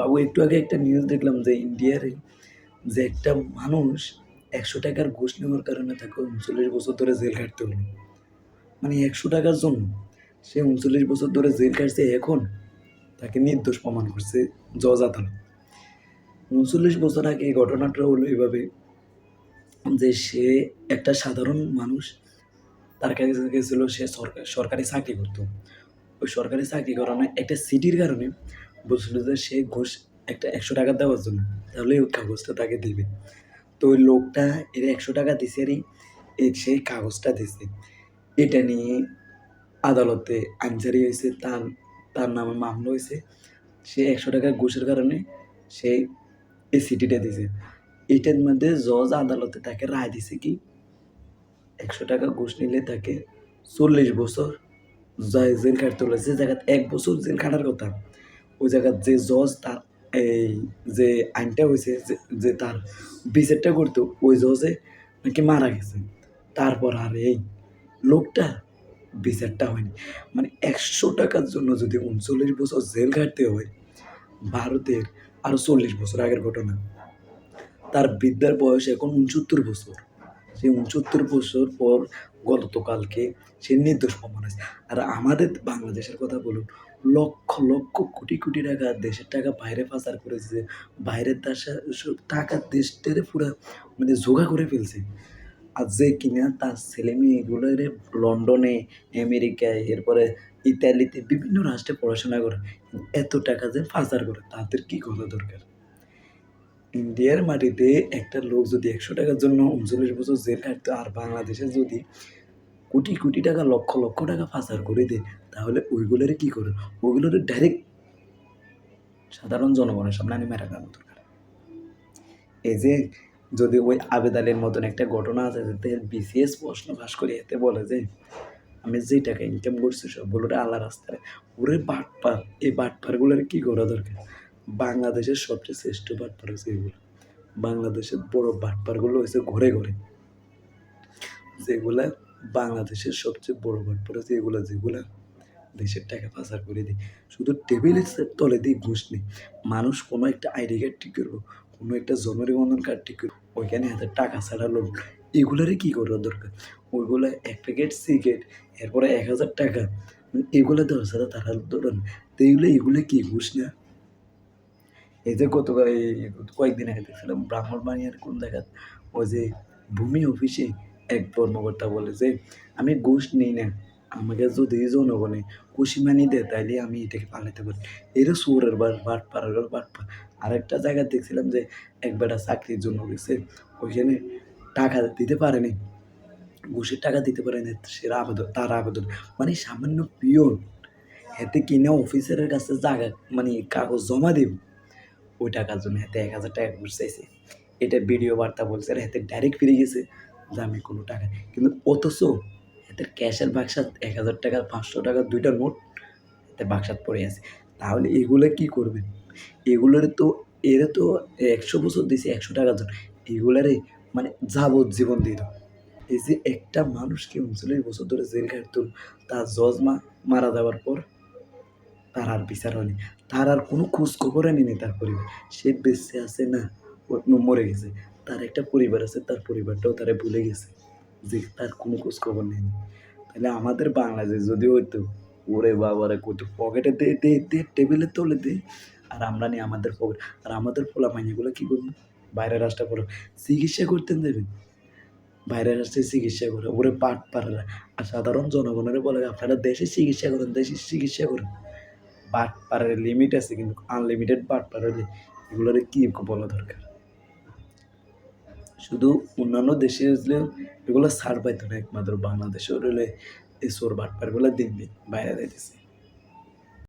বাবু, একটু আগে একটা নিউজ দেখলাম যে ইন্ডিয়ার যে একটা মানুষ একশো টাকার ঘুষ নেওয়ার কারণে তাকে উনচল্লিশ বছর ধরে জেল খাটতে হলো। মানে একশো টাকার জন্য সে উনচল্লিশ বছর ধরে জেল কাটছে এখন তাকে নির্দোষ প্রমাণ করছে জজ আদালত। উনচল্লিশ বছর আগে এই ঘটনাটা হলো এভাবে যে সে একটা সাধারণ মানুষ, তার কাছে গেছিল, সে সরকার, সরকারি চাকরি করতো। ওই সরকারি চাকরি করানো একটা সিটির কারণে বলছিল যে সে ঘুষ একটা একশো টাকা দেওয়ার জন্য। তাহলে ওই কাগজটা তাকে দিবে। তো ওই লোকটা এর একশো টাকা দিছে এই সেই কাগজটা দিছে। এটা নিয়ে আদালতে আইনজারি হয়েছে, তার তার নামে মামলা হয়েছে। সে একশো টাকা ঘুষের কারণে সে এই সিটিটা দিছে। এটার মধ্যে জজ আদালতে তাকে রায় দিছে কি, একশো টাকা ঘুষ নিলে তাকে চল্লিশ বছর জেল খাটতে হলো যে জায়গায় এক বছর জেল খাটার কথা। ওই জায়গার যে জজ তার, এই যে আইনটা হয়েছে যে তার বিচারটা করতো, ওই জজে নাকি মারা গেছে। তারপর আর এই লোকটা বিচারটা হয়নি। মানে একশো টাকার জন্য যদি উনচল্লিশ বছর জেল খাটতে হয়, ভারতের আরও চল্লিশ বছর আগের ঘটনা। তার বৃদ্ধার বয়স এখন উনসত্তর বছর। সেই উনসত্তর বছর পর গতকালকে সে নির্দোষ প্রমাণ হয়েছে। আর আমাদের বাংলাদেশের কথা বলুন, লক্ষ লক্ষ কোটি কোটি টাকা দেশের টাকা বাইরে পাচার করেছে, বাইরের দেশে, টাকা দেশটারে পুরো মানে জোগা করে ফেলছে। আর যে কিনা তার ছেলে মেয়েগুলোর লন্ডনে, আমেরিকায়, এরপরে ইতালিতে বিভিন্ন রাষ্ট্রে পড়াশোনা করে, এত টাকা যে পাচার করে, তাদের কী করা দরকার? ইন্ডিয়ার মাটিতে একটা লোক যদি একশো টাকার জন্য উনচল্লিশ বছর জেল কাটতো আর বাংলাদেশে যদি কোটি কোটি টাকা, লক্ষ লক্ষ টাকা পাচার করে দেয়, তাহলে ওইগুলোরে কী করে ওইগুলোরে ডাইরেক্ট সাধারণ জনগণের সামনে আনি মেরা দেওয়া দরকার। এই যে যদি ওই আবেদ আলীর মতন একটা ঘটনা আছে, যাতে বিসিএস প্রশ্ন ফাঁস করে এতে বলে যে, আমি যে টাকা ইনকাম করছি সবগুলোরে আল্লাহ রাস্তায়, ওরে বাটপার, এই বাটপারগুলোর কী করা দরকার? বাংলাদেশের সবচেয়ে শ্রেষ্ঠ বাটপার হচ্ছে এগুলো। বাংলাদেশের বড় বাটপারগুলো হয়েছে ঘরে ঘরে। যেগুলা বাংলাদেশের সবচেয়ে বড় বাটপার হচ্ছে এগুলো, যেগুলা দেশের টাকা পাচার করে দিই শুধু টেবিলের তলে দিয়ে ঘুষ নেই। মানুষ কোনো একটা আইডি কার্ড ঠিক করব, কোনো একটা জননিবন্ধন কার্ড ঠিক করব। ওইখানে হাতে টাকা ছাড়া লোক এগুলারই কী করার দরকার? ওইগুলো এক প্যাকেট সিগারেট এরপরে এক হাজার টাকা। এগুলো দেওয়া ছাড়া তারা ধরেন তো এগুলো এগুলো কি ঘুষ না? এই যে গত কয়েকদিন আগে দেখছিলাম ব্রাহ্মণবাড়িয়ার কোন জায়গা ওই যে ভূমি অফিসে এক কর্মকর্তা বলে যে, আমি ঘুষ নিই না, আমাকে যদি জনগণে কুশিমানি দেয়, তাইলে আমি এটাকে পালাতে পারি। এরা সুরের বাট বাট পাড়ার বাট আরেকটা জায়গায় দেখছিলাম যে এক বেটা চাকরির জন্য গেছে, ওইখানে টাকা দিতে পারেনি। ঘুষের টাকা দিতে পারেনি, সেরা আবেদন তার আবেদন। মানে সামান্য পিওন এতে কিনে অফিসারের কাছে জায়গা মানে কাগজ জমা দেব। ওই টাকার জন্য হাতে এক হাজার টাকা ঘুষ চাইছে। এটা ভিডিও বার্তা বলছে আর হাতে ডাইরেক্ট ফিরে গেছে যে আমি কোনো টাকা কিন্তু অথচ এতে ক্যাশের বাক্সাত এক হাজার টাকা, পাঁচশো টাকা, দুইটা নোট এতে বাক্সাত পড়ে আছে। তাহলে এগুলো কি করবে? এগুলোর তো, এরা তো একশো বছর দিয়েছে একশো টাকার জন্য। এগুলারে মানে যাবজ্জীবন দাও। এই যে একটা মানুষকে উনচল্লিশ বছর ধরে জেল খাটতো তার জজ মা মারা যাওয়ার পর তার আর বিচার হয়নি। তার আর কোনো খোঁজ খবর আনেনি তার পরিবার। সে বেঁচে আছে না মরে গেছে। তার একটা পরিবার আছে, তার পরিবারটাও তারা ভুলে গেছে যে তার কোনো খোঁজ খবর তাহলে আমাদের বাংলাদেশ যদি হইতো, ওরে বাবারে কত পকেটে দে দে দে টেবিলে তোলে দে। আর আমরা নিয়ে আমাদের পকেট আর আমাদের পোলা মাইনেগুলো কী করব? বাইরের রাস্তা পড়ো চিকিৎসা করতেন দেবেন বাইরের রাষ্ট্রে চিকিৎসা করে, ওরে পাট পাড়ারা। আর সাধারণ জনগণের বলে, আপনারা দেশে চিকিৎসা করেন, দেশে চিকিৎসা করেন। বাট পারের লিমিট আছে কিন্তু আনলিমিটেড বাট পাড়ালে এগুলোর কী বলা দরকার? শুধু অন্যান্য দেশে আসলে এগুলো ছাড় পাইতো না একমাত্র বাংলাদেশে হলে এই সোর বাটপারগুলো দিন দিন বাইরে যাইতেছে।